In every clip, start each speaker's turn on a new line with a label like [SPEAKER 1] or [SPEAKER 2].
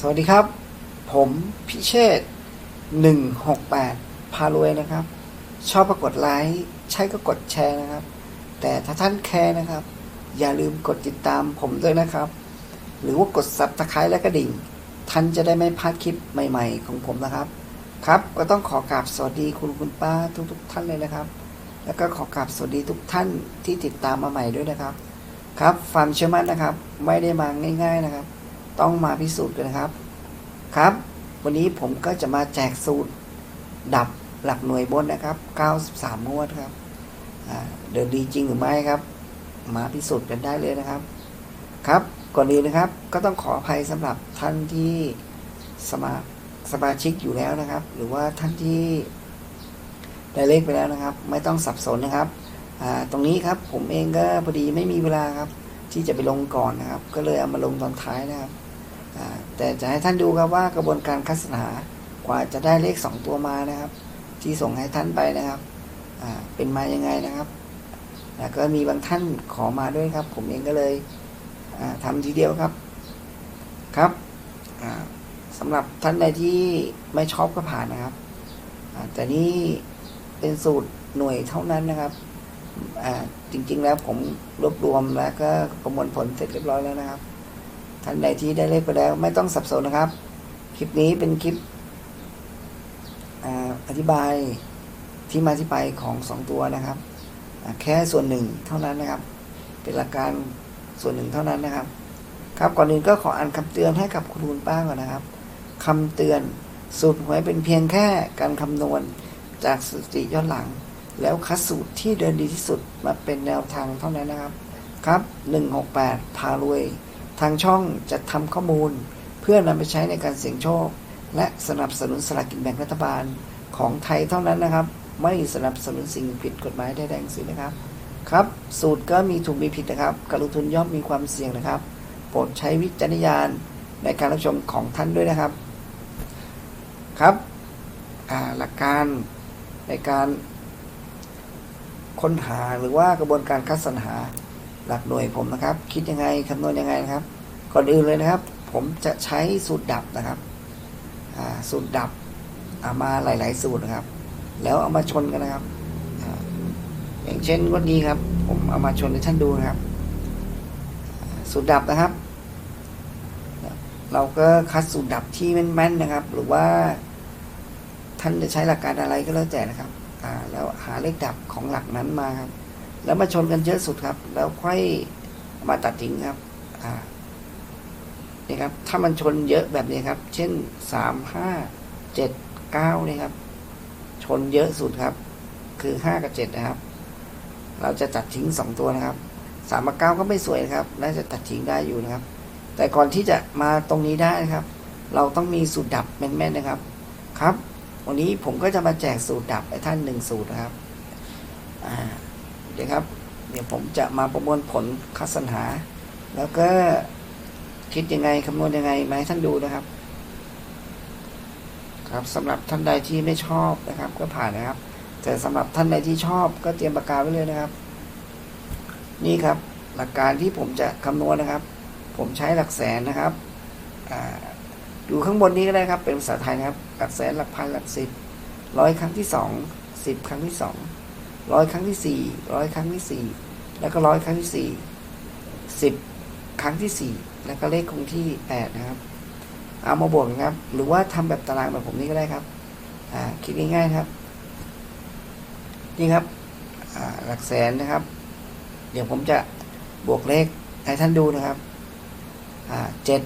[SPEAKER 1] สวัสดีครับ ผมพิเชษหนึ่งหกแปดพารวยนะครับ ชอบก็กดไลค์ใช่ก็กดแชร์นะครับ แต่ถ้าท่านแคร์นะครับ อย่าลืมกดติดตามผมด้วยนะครับ หรือว่ากดซับสไครต์และกระดิ่ง ท่านจะได้ไม่พลาดคลิปใหม่ ๆ ของผมนะครับ ครับก็ต้องขอกราบสวัสดีคุณคุณป้าทุกๆท่านเลยนะครับ แล้วก็ขอกราบสวัสดีทุกท่านที่ติดตามมาใหม่ด้วยนะครับ ครับความเชื่อมั่นนะครับ ไม่ได้มาง่าย ๆนะครับ ต้องมาพิสูจน์กันนะครับ ครับ วันนี้ผมก็จะมาแจกสูตร ดับหลักหน่วยบนนะครับ 93 งวดครับเดินดีจริงหรือไม่ครับ มาพิสูจน์กันได้เลยนะครับ ครับก่อนอื่นนะครับ ก็ต้องขออภัยสำหรับท่านที่สมาสมาชิกอยู่แล้วนะครับ หรือว่าท่านที่ได้เลขไปแล้วนะครับ ไม่ต้องสับสนนะครับตรงนี้ครับผมเองก็พอดีไม่มีเวลาครับ ที่จะไปลงก่อนนะครับ ก็เลยเอามาลงตอนท้ายนะครับ แต่จะให้ท่านดูครับว่ากระบวนการคัดสรรหากว่าจะได้เลขสองตัวมานะครับ ที่ส่งให้ท่านไปนะครับเป็นมายังไงนะครับแล้วก็มีบางท่านขอมาด้วยครับ ผมเองก็เลยอ่าทำทีเดียวครับครับอ่าสำหรับท่านใดที่ไม่ชอบก็ผ่านนะครับแต่นี่เป็นสูตรหน่วยเท่านั้นนะครับจริงๆแล้วผมรวบรวมแล้วก็ประมวลผลเสร็จเรียบร้อยแล้วนะครับ ท่านใดที่ได้เลขไปแล้วไม่ต้องสับสนนะครับ คลิปนี้เป็นคลิปออธิบายที่มาที่ไปของสองตัวนะครับ แค่ส่วนหนึ่งเท่านั้นนะครับ เป็นหลักการส่วนหนึ่งเท่านั้นนะครับ ครับก่อนอื่นก็ขออ่านคำเตือนให้กับคุณคุณป้าก่อนนะครับคำเตือนสูตรหวยเป็นเพียงแค่การคำนวณจากสถิติย้อนหลัง แล้วคัดสูตรที่เดินดีที่สุดมาเป็นแนวทางเท่านั้นนะครับ ครับ 168 พารวย ทางช่องจะทำข้อมูล เพื่อนำไปใช้ในการเสี่ยงโชค และสนับสนุนสลากกินแบ่งรัฐบาลของไทยเท่านั้นนะครับ ไม่สนับสนุนสิ่งผิดกฎหมายใดๆทั้งสิ้นนะครับ ครับ สูตรก็มีถูกมีผิดนะครับ การลงทุนย่อมมีความเสี่ยงนะครับ โปรดใช้วิจารณญาณในการรับชมของท่านด้วยนะครับ ครับหลักการในการค้นหาหรือว่ากระบวนการคัดสรรหา หลักหน่วยผมนะครับ คิดยังไงคำนวณยังไงนะครับ ก่อนอื่นเลยนะครับ ผมจะใช้สูตรดับนะครับสูตรดับเอามาหลาย ๆ สูตรนะครับ แล้วเอามาชนกันนะครับอย่างเช่นวันนี้ครับ ผมเอามาชนให้ท่านดูนะครับ สูตรดับนะครับ เราก็คัดสูตรดับที่แม่นๆนะครับ หรือว่า ท่านจะใช้หลักการอะไรก็แล้วแต่นะครับแล้วหาเลขดับของหลักนั้นมาครับ แล้วมาชนกันเยอะสุดครับ แล้วค่อยมาตัดทิ้งครับอ่านี่ครับ ถ้ามันชนเยอะแบบนี้ครับ เช่นสามห้าเจ็ดเก้านี่ครับ ชนเยอะสุดครับ คือห้ากับเจ็ดนะครับ เราจะตัดทิ้งสองตัวนะครับสามกับเก้าก็ไม่สวยนะครับน่าจะตัดทิ้งได้อยู่นะครับ แต่ก่อนที่จะมาตรงนี้ได้นะครับ เราต้องมีสูตรดับแม่นๆนะครับ ครับ วันนี้ผมก็จะมาแจกสูตรดับให้ท่านหนึ่งสูตรนะครับอ่า เดี๋ยวครับ เดี๋ยวผมจะมาประมวลผลคัดสรรหา แล้วก็คิดยังไงคำนวณยังไงมาให้ท่านดูนะครับ ครับสำหรับท่านใดที่ไม่ชอบนะครับ ก็ผ่านนะครับ แต่สำหรับท่านใดที่ชอบก็เตรียมปากกาไว้เลยนะครับ นี่ครับหลักการที่ผมจะคำนวณนะครับ ผมใช้หลักแสนนะครับดูข้างบนนี้ก็ได้ครับ เป็นภาษาไทยนะครับ หลักแสนหลักพันหลักสิบร้อยครั้งที่สองสิบครั้งที่สอง ร้อยครั้งที่สี่ร้อยครั้งที่สี่แล้วก็ร้อยครั้งที่สี่สิบครั้งที่สี่แล้วก็เลขคงที่แปดนะครับ เอามาบวกนะครับ หรือว่าทำแบบตารางแบบผมนี่ก็ได้ครับคิดง่ายๆครับ นี่ครับหลักแสนนะครับ เดี๋ยวผมจะบวกเลขให้ท่านดูนะครับเจ็ด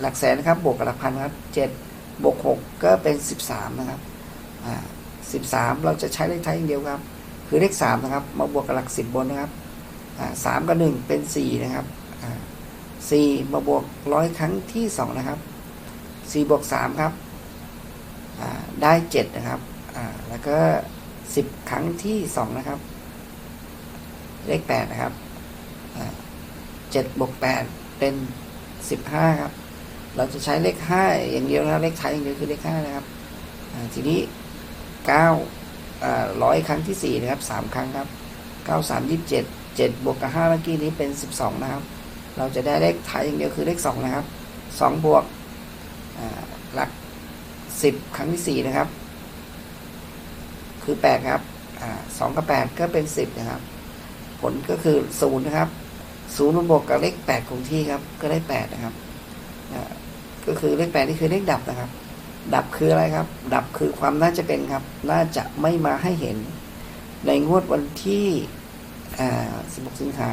[SPEAKER 1] หลักแสนนะครับ บวกกับหลักพันครับเจ็ดบวกหกก็เป็นสิบสามนะครับ อ่าสิบสามเราจะใช้เลขไทยอย่างเดียวครับ คือเลขสามนะครับ มาบวกกับหลักสิบบนนะครับสามกับหนึ่งเป็นสี่นะครับสี่มาบวกร้อยครั้งที่สองนะครับสี่บวกสามครับได้เจ็ดนะครับแล้วก็สิบครั้งที่สองนะครับ เลขแปดนะครับอ่าเจ็ดบวกแปดเป็นสิบห้าครับ เราจะใช้เลขห้าอย่างเดียวนะเลขไทยอย่างเดียวคือเลขห้านะครับทีนี้ เก้าร้อยครั้งที่สี่นะครับสามครั้งครับเก้าสามยี่สิบเจ็ดเจ็ดบวกกับห้าเมื่อกี้นี้เป็นสิบสองนะครับ เราจะได้เลขไทยอย่างเดียวคือเลขสองนะครับสองบวกหลักสิบครั้งที่สี่นะครับ คือแปดครับอ่าสองกับแปดก็เป็นสิบนะครับ ผลก็คือศูนย์นะครับศูนย์มาบวกกับเลขแปดคงที่ครับ ก็ได้แปดนะครับก็คือเลขแปดนี่คือเลขดับนะครับ ดับคืออะไรครับ ดับคือความน่าจะเป็นครับ น่าจะไม่มาให้เห็น ในงวดวันที่16 สิงหา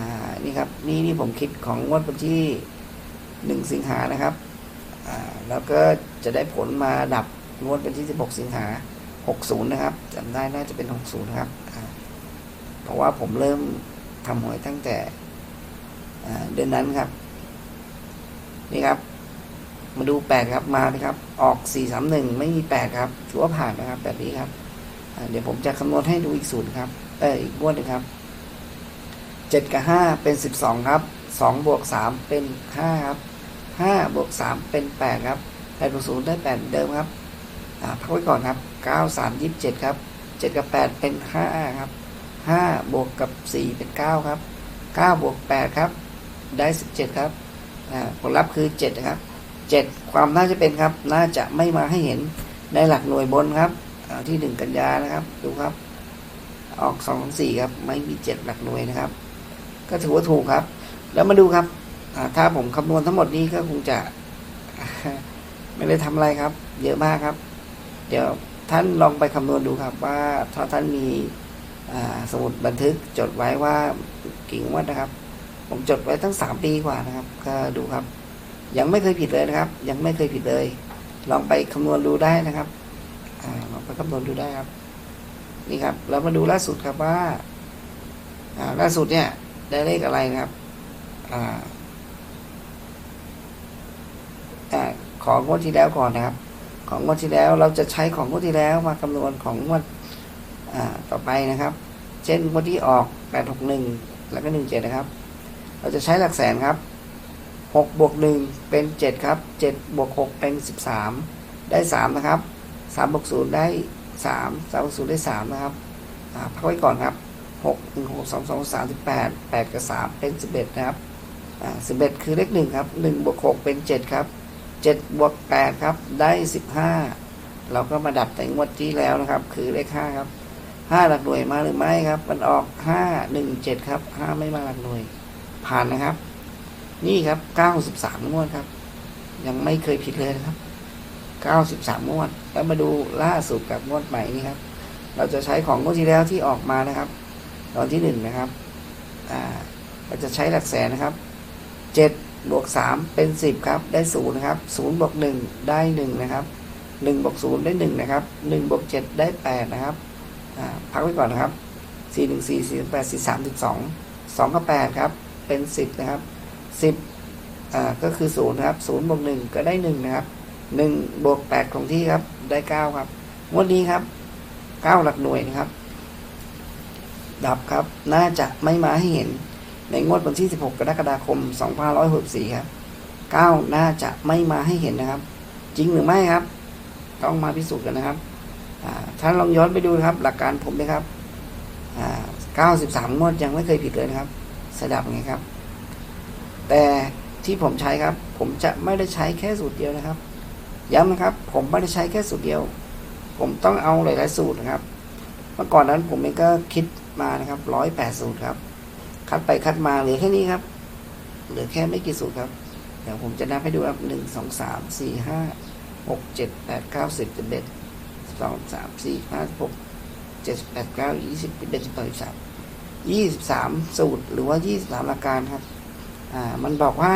[SPEAKER 1] านี่ครับ นี่นี่ผมคิดของงวดวันที่ 1 สิงหานะครับแล้วก็จะได้ผลมาดับงวดวันที่ 16 สิงหา 60 นะครับจำได้น่าจะเป็น 60 นะครับ เพราะว่าผมเริ่มทำหวยตั้งแต่เดือนนั้นครับ นี่ครับ มาดูแปดครับมาครับ ออกสี่สามหนึ่งไม่มีแปดครับถือว่าผ่านนะครับแบบนี้ครับเดี๋ยวผมจะคำนวณให้ดูอีกสูตรครับ เอออีกงวดนึงครับเจ็ดกับห้าเป็นสิบสองครับสองบวกสามเป็นห้าครับห้าบวกสามเป็นแปดครับแปดบวกศูนย์ได้แปดเดิมครับพักไว้ก่อนครับเก้าสามยี่สิบเจ็ดครับเจ็ดกับแปดเป็นห้าครับห้าบวกกับสี่เป็นเก้าครับเก้าบวกแปดครับ ได้สิบเจ็ดครับผลลัพธ์คือเจ็ดครับ 7 ความน่าจะเป็นครับ น่าจะไม่มาให้เห็นในหลักหน่วยบนครับอ่าที่ 1 กันยานะครับ ดูครับ ออก2 2 4ครับ ไม่มี 7 หลักหน่วยนะครับ ก็ถือว่าถูกครับ แล้วมาดูครับถ้าผมคำนวณทั้งหมดนี้ก็คงจะ ไม่ได้ทำอะไรครับ เยอะมากครับ เดี๋ยวท่านลองไปคำนวณดูครับว่าถ้าท่านมีสมุดบันทึกจดไว้ว่ากี่งวดนะครับ ผมจดไว้ตั้งสามปีกว่านะครับ ก็ดูครับ ยังไม่เคยผิดเลยนะครับ ยังไม่เคยผิดเลย ลองไปคำนวณดูได้นะครับอลองไปคำนวณดูได้ครับ นี่ครับแล้วมาดูล่าสุดครับว่าล่าสุดเนี่ย ได้เลขอะไรนะครับออของงวดที่แล้วก่อนนะครับ ของงวดที่แล้วเราจะใช้ของงวดที่แล้วมาคำนวณของงวดต่อไปนะครับ เช่นงวดที่ออก861แล้วก็17นะครับ เราจะใช้หลักแสนครับ 6บวก1เป็น 7 ครับ7บวก6เป็น 13 ได้ 3 นะครับ3บวก0ได้3 3บวก0ได้ 3 นะครับพักไว้ก่อนครับ 6 1 6 2 2 3 8 8 กับ 3 เป็น 11 นะครับอ่า11 คือเลข1ครับ1บวก6เป็น 7 ครับ7บวก8ครับได้ 15 เราก็มาดับแต่งวดที่แล้วนะครับ คือเลข5ครับ5หลักหน่วยมาหรือไม่ครับ มันออก 5 1 7 ครับ 5 ไม่มาหลักหน่วย ผ่านนะครับ นี่ครับ93งวดครับ ยังไม่เคยผิดเลยนะครับ93งวด แล้วมาดูล่าสุดกับงวดใหม่นี่ครับ เราจะใช้ของงวดที่แล้วที่ออกมานะครับ ตอนที่หนึ่งนะครับ อ่า เราจะใช้หลักแสนนะครับเจ็ดบวกสามเป็นสิบครับ ได้ศูนย์นะครับศูนย์บวกหนึ่งได้หนึ่งนะครับหนึ่งบวกศูนย์ได้หนึ่งนะครับหนึ่งบวกเจ็ดได้แปดนะครับพักไว้ก่อนนะครับสี่หนึ่งสี่สี่แปดสี่สามสิบสองสองกับแปดครับ เป็นสิบนะครับ สิบอ่าก็คือศูนย์ครับศูนย์บวกหนึ่งก็ได้หนึ่งนะครับหนึ่งบวกแปดของที่ครับ ได้เก้าครับงวดนี้ครับเก้าหลักหน่วยนะครับ ดับครับ น่าจะไม่มาให้เห็น ในงวดวันที่16กรกฎาคม2564ครับ9น่าจะไม่มาให้เห็นนะครับ จริงหรือไม่ครับ ต้องมาพิสูจน์กันนะครับท่านลองย้อนไปดูนะครับ หลักการผมนะครับอ่า93 งวดยังไม่เคยผิดเลยนะครับสดับไงครับ แต่ที่ผมใช้ครับ ผมจะไม่ได้ใช้แค่สูตรเดียวนะครับ ย้ำนะครับ ผมไม่ได้ใช้แค่สูตรเดียว ผมต้องเอาหลายๆสูตรนะครับ เมื่อก่อนนั้นผมเองก็คิดมานะครับร้อยแปดสูตรครับ คัดไปคัดมาเหลือแค่นี้ครับ เหลือแค่ไม่กี่สูตรครับ เดี๋ยวผมจะนับให้ดูครับหนึ่งสองสามสี่ห้าหกเจ็ดแปดเก้าสิบสิบเอ็ดสิบสองสามสี่ห้าหกเจ็ดแปดเก้ายี่สิบสิบเอ็ดสิบสองสิบสามยี่สิบสามสูตรหรือว่ายี่สิบสามหลักการครับ อ่ามันบอกว่า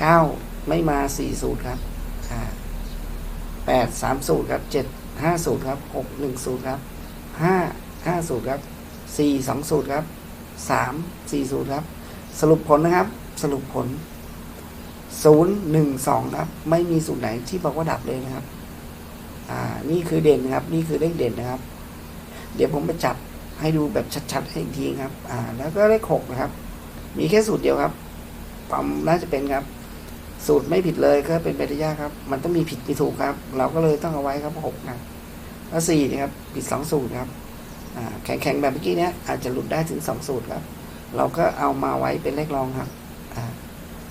[SPEAKER 1] เก้าไม่มาสี่สูตรครับอ่าแปดสามสูตรครับเจ็ดห้าสูตรครับหกหนึ่งสูตรครับห้าห้าสูตรครับสี่สองสูตรครับสามสี่สูตรครับ สรุปผลนะครับ สรุปผลศูนย์หนึ่งสองครับ ไม่มีสูตรไหนที่บอกว่าดับเลยนะครับ อ่า นี่คือเด่นนะครับ นี่คือเลขเด่นนะครับ เดี๋ยวผมไปจับให้ดูแบบชัดๆให้อีกทีครับ อ่า แล้วก็เลขหกนะครับ มีแค่สูตรเดียวครับความน่าจะเป็นครับ สูตรไม่ผิดเลยก็เป็นไปได้ยากครับ มันต้องมีผิดมีถูกครับ เราก็เลยต้องเอาไว้ครับหกนะแล้วสี่นะครับผิดสองสูตรครับอ่าแข็งๆแบบเมื่อกี้เนี้ยอาจจะหลุดได้ถึงสองสูตรครับ เราก็เอามาไว้เป็นเลขรองครับอ่า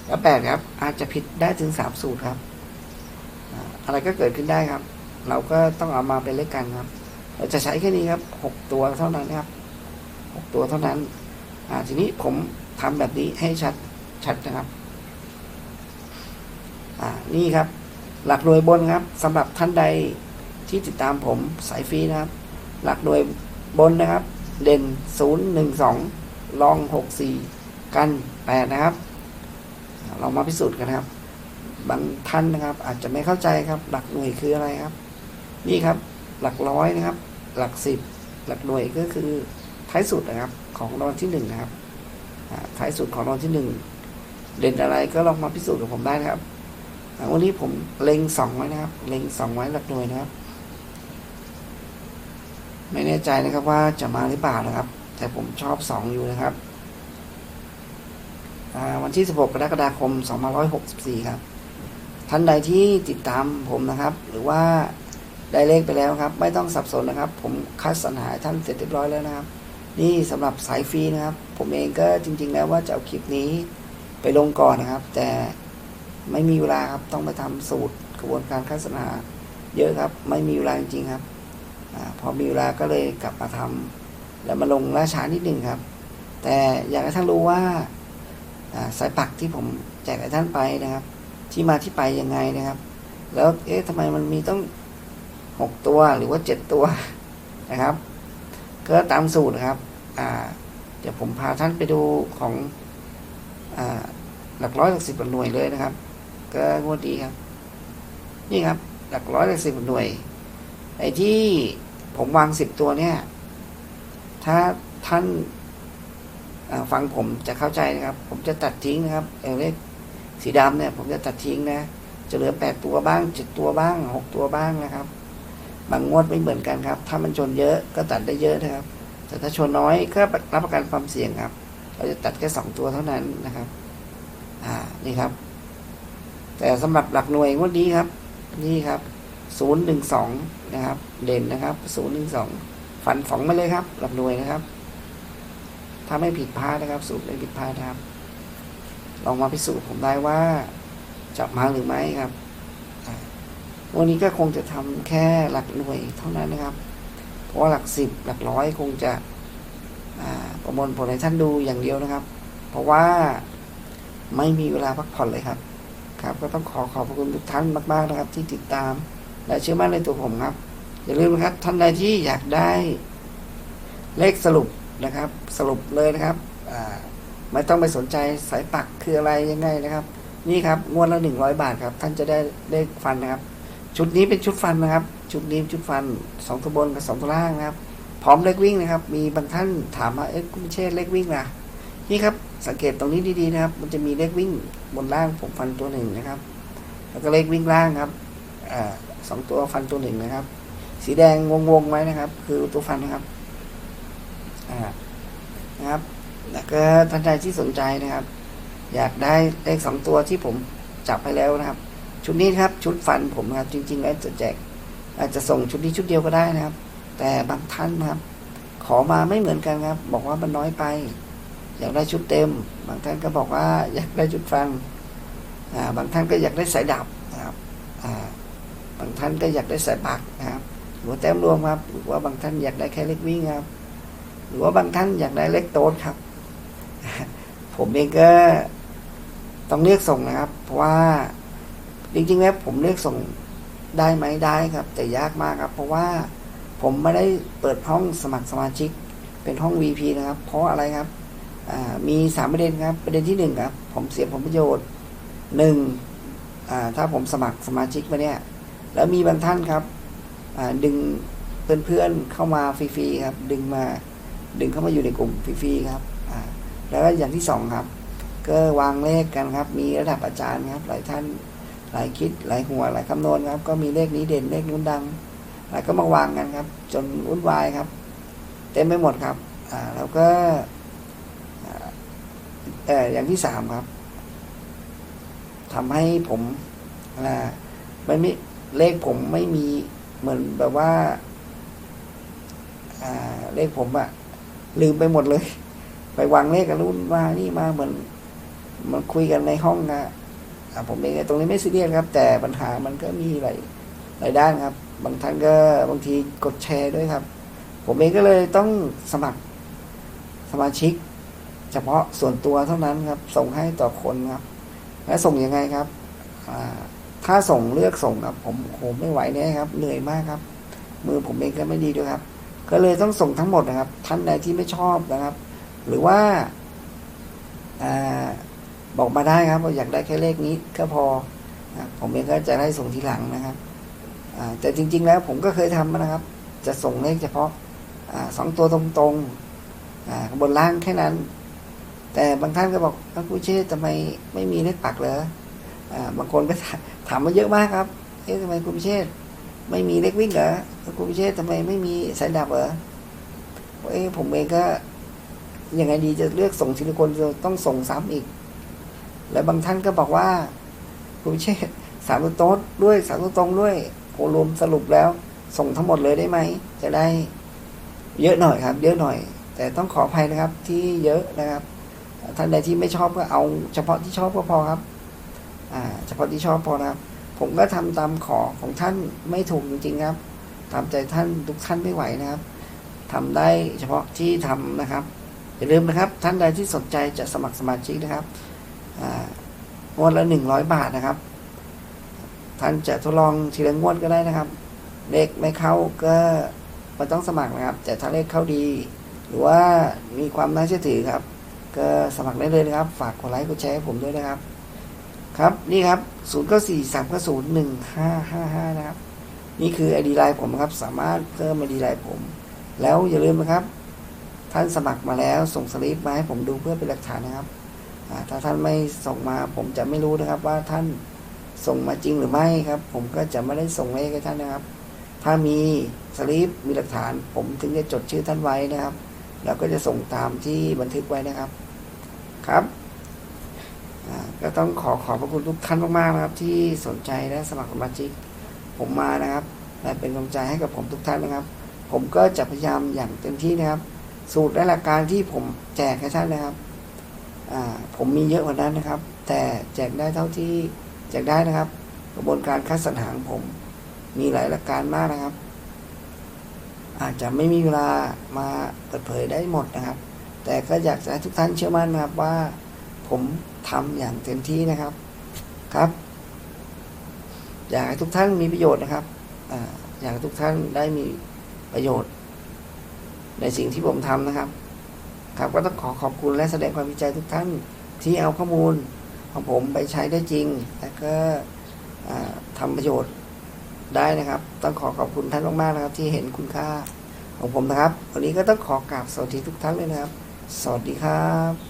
[SPEAKER 1] แล้วแปดครับ อาจจะผิดได้ถึงสามสูตรครับอ่าอะไรก็เกิดขึ้นได้ครับ เราก็ต้องเอามาเป็นเลขกันครับ เราจะใช้แค่นี้ครับหกตัวเท่านั้นครับหกตัวเท่านั้น อ่าทีนี้ผม ทำแบบนี้ให้ชัดชัดนะครับ อ่า นี่ครับ หลักหน่วยบนครับสำหรับท่านใดที่ติดตามผมสายฟรีนะครับ หลักหน่วยบนนะครับ เด่นศูนย์หนึ่งสองลองหกสี่กันแปดนะครับ เรามาพิสูจน์กันนะครับ บางท่านนะครับ อาจจะไม่เข้าใจครับ หลักหน่วยคืออะไรครับ นี่ครับ หลักร้อยนะครับ หลักสิบหลักหน่วยก็คือท้ายสุดนะครับ ของรางวัลที่หนึ่งนะครับ ท้ายสุดของรางวัลที่หนึ่งเด่นอะไรก็ลองมาพิสูจน์กับผมได้นะครับวันนี้ผมเล็งสองไว้นะครับ เล็งสองไว้หลักหน่วยนะครับ ไม่แน่ใจนะครับว่าจะมาหรือเปล่านะครับ แต่ผมชอบสองอยู่นะครับวันที่ 16 กรกฎาคม 2564 ครับ ท่านใดที่ติดตามผมนะครับ หรือว่าได้เลขไปแล้วครับ ไม่ต้องสับสนนะครับ ผมคัดสรรหาท่านเสร็จเรียบร้อยแล้วนะครับ นี่สำหรับสายฟรีนะครับ ผมเองก็จริง ๆ แล้วว่าจะเอาคลิปนี้ไปลงก่อนนะครับ แต่ไม่มีเวลาครับต้องไปทำสูตรกระบวนการคัดสรรหาเยอะครับ ไม่มีเวลาจริงๆครับอพอมีเวลาก็เลยกลับมาทำแล้วมาลงล่าช้านิดหนึ่งครับ แต่อยากให้ท่านรู้ว่าอ่าสายปักที่ผมแจกให้ท่านไปนะครับ ที่มาที่ไปยังไงนะครับ แล้วเอ๊ะทำไมมันมีต้องหกตัวหรือว่าเจ็ดตัวนะครับ ก็ตามสูตรนะครับ อ่า เดี๋ยวผมพาท่านไปดูของอหลักร้อยหลักสิบหลักหน่วยเลยนะครับ ก็งวดดีครับ นี่ครับ หลักร้อยหลักสิบหน่วย ไอ้ที่ผมวางสิบตัวเนี่ย ถ้าท่านฟังผมจะเข้าใจนะครับ ผมจะตัดทิ้งนะครับเอเลขสีดำเนี่ย ผมจะตัดทิ้งนะจะเหลือแปดตัวบ้างเจ็ดตัวบ้างหกตัวบ้างนะครับ บางงวดไม่เหมือนกันครับ ถ้ามันชนเยอะก็ตัดได้เยอะนะครับ แต่ถ้าชนน้อยก็รับประกันความเสี่ยงครับ เราจะตัดแค่สองตัวเท่านั้นนะครับ อ่า นี่ครับ แต่สำหรับหลักหน่วยงวดนี้ครับ นี่ครับศูนย์หนึ่งสองนะครับ เด่นนะครับศูนย์หนึ่งสองฝันฝังมาเลยครับ หลักหน่วยนะครับ ถ้าไม่ผิดพลาดนะครับ สูตรไม่ผิดพลาดครับ ลองมาพิสูจน์ผมได้ว่าจะมาหรือไม่ครับวันนี้ก็คงจะทำแค่หลักหน่วยเท่านั้นนะครับ เพราะว่าหลักสิบหลักร้อยคงจะประมวลผลให้ท่านดูอย่างเดียวนะครับ เพราะว่าไม่มีเวลาพักผ่อนเลยครับ ครับ ก็ต้องขอขอบพระคุณทุกท่านมาก ๆนะครับ ที่ติดตาม และเชื่อมั่นในตัวผมครับ อย่าลืมนะครับท่านใดที่อยากได้เลขสรุปนะครับ สรุปเลยนะครับไม่ต้องไปสนใจสายปักคืออะไรยังไงนะครับ นี่ครับงวดละหนึ่งร้อยบาทครับ ท่านจะได้เลขฟันนะครับ ชุดนี้เป็นชุดฟันนะครับ ชุดนี้ชุดฟันสองตัวบนกับสองตัวล่างนะครับ พร้อมเลขวิ่งนะครับ มีบางท่านถามว่าเอ๊ะคุณเชษเลขวิ่งล่ะนี่ครับสังเกตตรงนี้ดีๆนะครับ มันจะมีเลขวิ่งบนล่างผมฟันตัวหนึ่งนะครับ แล้วก็เลขวิ่งล่างครับอสองตัวฟันตัวหนึ่งนะครับ สีแดงวงๆไว้นะครับ คือตัวฟันนะครับนะครับแล้วก็ท่านใดที่สนใจนะครับ อยากได้เลขสองตัวที่ผมจับไปแล้วนะครับ ชุดนี้ครับ ชุดฟันผมนะครับ จริงๆแล้วจะแจกอาจจะส่งชุดนี้ชุดเดียวก็ได้นะครับ แต่บางท่านนะครับ ขอมาไม่เหมือนกันครับ บอกว่ามันน้อยไป อยากได้ชุดเต็ม บางท่านก็บอกว่าอยากได้ชุดฟันบางท่านก็อยากได้สายดับนะครับบางท่านก็อยากได้สายปักนะครับหรือว่าแต้มรวมครับหรือว่าบางท่านอยากได้แค่เล็กวิ่งครับ หรือว่าบางท่านอยากได้เล็กโต๊ดครับ ผมเองก็ต้องเรียกส่งนะครับ เพราะว่า จริงๆแล้วผมเรียกส่งได้ไหมได้ครับ แต่ยากมากครับ เพราะว่าผมไม่ได้เปิดห้องสมัครสมาชิก เป็นห้อง VP นะครับ เพราะอะไรครับมีสามประเด็นครับ ประเด็นที่หนึ่งครับ ผมเสียผลประโยชน์หนึ่งถ้าผมสมัครสมาชิกมาเนี่ย แล้วมีบางท่านครับดึงเพื่อนๆเข้ามาฟรีๆครับ ดึงมาดึงเข้ามาอยู่ในกลุ่มฟรีๆครับแล้วอย่างที่สองครับ ก็วางเลขกันครับ มีระดับอาจารย์ครับ หลายท่าน หลายคิดหลายหัวหลายคำนวณครับ ก็มีเลขนี้เด่นเลขนู้นดังแล้วก็มาวางกันครับ จนวุ่นวายครับ เต็มไปหมดครับ อ่าแล้วก็เอออย่างที่สามครับทำให้ผมอ่าไม่ไม่เลขผมไม่มีเหมือนแบบว่า อ่า เลขผมอะลืมไปหมดเลย ไปวางเลขกันรุ่นมานี่มาเหมือนมันคุยกันในห้องนะ อะผมเองตรงนี้ไม่ซีเรียสครับ แต่ปัญหามันก็มีหลายหลายด้านครับ บางท่านก็บางทีกดแชร์ด้วยครับ ผมเองก็เลยต้องสมัครสมาชิก เฉพาะส่วนตัวเท่านั้นครับ ส่งให้ต่อคนครับ และส่งยังไงครับถ้าส่งเลือกส่งครับ ผมผมไม่ไหวแน่ครับ เหนื่อยมากครับ มือผมเองก็ไม่ดีด้วยครับ ก็เลยต้องส่งทั้งหมดนะครับ ท่านใดที่ไม่ชอบนะครับ หรือว่าอา บอกมาได้ครับว่าอยากได้แค่เลขนี้ก็พอผมเองก็จะได้ส่งทีหลังนะครับแต่จริง ๆ แล้วผมก็เคยทำนะครับ จะส่งเลขเฉพาะสองตัวตรงๆบนล่างแค่นั้น แต่บางท่านก็บอกพระกุเชษทำไมไม่มีเลขปักเหรอบางคนก็ถามมาเยอะมากครับเอ๊ะทำไมคุณพิเชษไม่มีเลขวิ่งเหรอพระกุพิเชษทำไมไม่มีสายดับเหรอเอ๊ะผมเองก็ยังไงดีจะเลือกส่งทีละคนจะต้องส่งซ้ำอีก และบางท่านก็บอกว่าคุณเชษสามตัวโต๊ดด้วยสามตัวตรงด้วยโอรวมสรุปแล้ว ส่งทั้งหมดเลยได้ไหม จะได้เยอะหน่อยครับ เยอะหน่อย แต่ต้องขออภัยนะครับที่เยอะนะครับท่านใดที่ไม่ชอบก็เอาเฉพาะที่ชอบก็พอครับอ่าเฉพาะที่ชอบพอนะครับ ผมก็ทำตามขอของท่านไม่ถูกจริงๆครับ ตามใจท่านทุกท่านไม่ไหวนะครับทำได้เฉพาะที่ทำนะครับอย่าลืมนะครับ ท่านใดที่สนใจจะสมัครสมาชิกนะครับ งวดละหนึ่งร้อยบาทนะครับ ท่านจะทดลองทีละงวดก็ได้นะครับ เลขไม่เข้าก็มันต้องสมัครนะครับ แต่ถ้าเลขเข้าดี หรือว่ามีความน่าเชื่อถือครับ ก็สมัครได้เลยนะครับ ฝากกดไลค์กดแชร์ให้ผมด้วยนะครับ ครับนี่ครับ0 9 4 3 9 0 1 5 5 5นย์หนึ่งห้าห้าห้านะครับ นี่คือ ID ไลน์ผมครับ สามารถเพิ่ม ID ไลน์ผม แล้วอย่าลืมนะครับ ท่านสมัครมาแล้วส่งสลิปมาให้ผมดูเพื่อเป็นหลักฐานนะครับ ถ้าท่านไม่ส่งมา ผมจะไม่รู้นะครับว่าท่านส่งมาจริงหรือไม่ครับ ผมก็จะไม่ได้ส่งเลขให้ท่านนะครับ ถ้ามีสลิปมีหลักฐาน ผมถึงจะจดชื่อท่านไว้นะครับ แล้วก็จะส่งตามที่บันทึกไว้นะครับครับก็ต้องขอขอบพระคุณทุกท่านมากๆนะครับ ที่สนใจและสมัครสมาชิกผมมานะครับและเป็นกำลังใจให้กับผมทุกท่านนะครับ ผมก็จะพยายามอย่างเต็มที่นะครับ สูตรและหลักการที่ผมแจกให้ท่านนะครับ ผมมีเยอะกว่านั้นนะครับ แต่แจกได้เท่าที่แจกได้นะครับ กระบวนการคัดสรรหาของผมมีหลายหลักการมากนะครับ อาจจะไม่มีเวลามาเปิดเผยได้หมดนะครับ แต่ก็อยากให้ทุกท่านเชื่อมั่นนะครับว่า ผมทำอย่างเต็มที่นะครับครับ อยากให้ทุกท่านมีประโยชน์นะครับออยากให้ทุกท่านได้มีประโยชน์ ในสิ่งที่ผมทำนะครับ ครับก็ต้องขอขอบคุณและแสดงความดีใจทุกท่านที่เอาข้อมูลของผมไปใช้ได้จริง และก็อ่าทำประโยชน์ได้นะครับ ต้องขอขอบคุณท่านมากๆนะครับ ที่เห็นคุณค่าของผมนะครับ วันนี้ก็ต้องขอกราบสวัสดีทุกท่านเลยนะครับ สวัสดีครับ